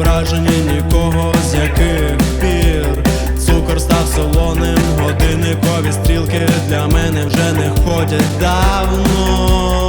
очі нікого з яких пір Цукор став солоним, годинникові стрілки для мене вже не ходять давно.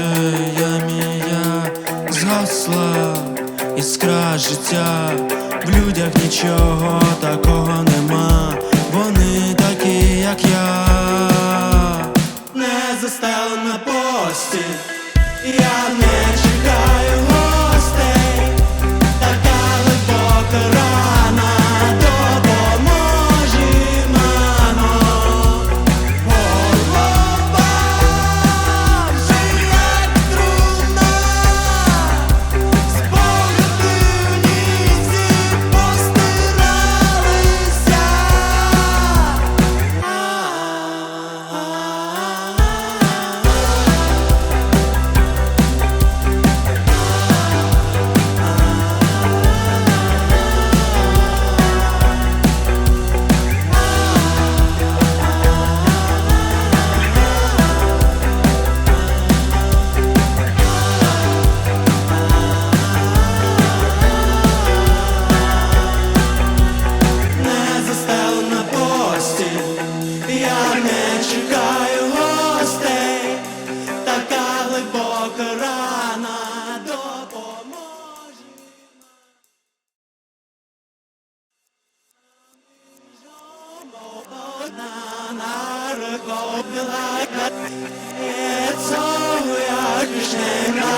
У мія згасла іскра життя, в людях нічого такого нема, вони такі, як я, не застелена постіль, я не рана допоможе. Одна на руку плакать, це як жена.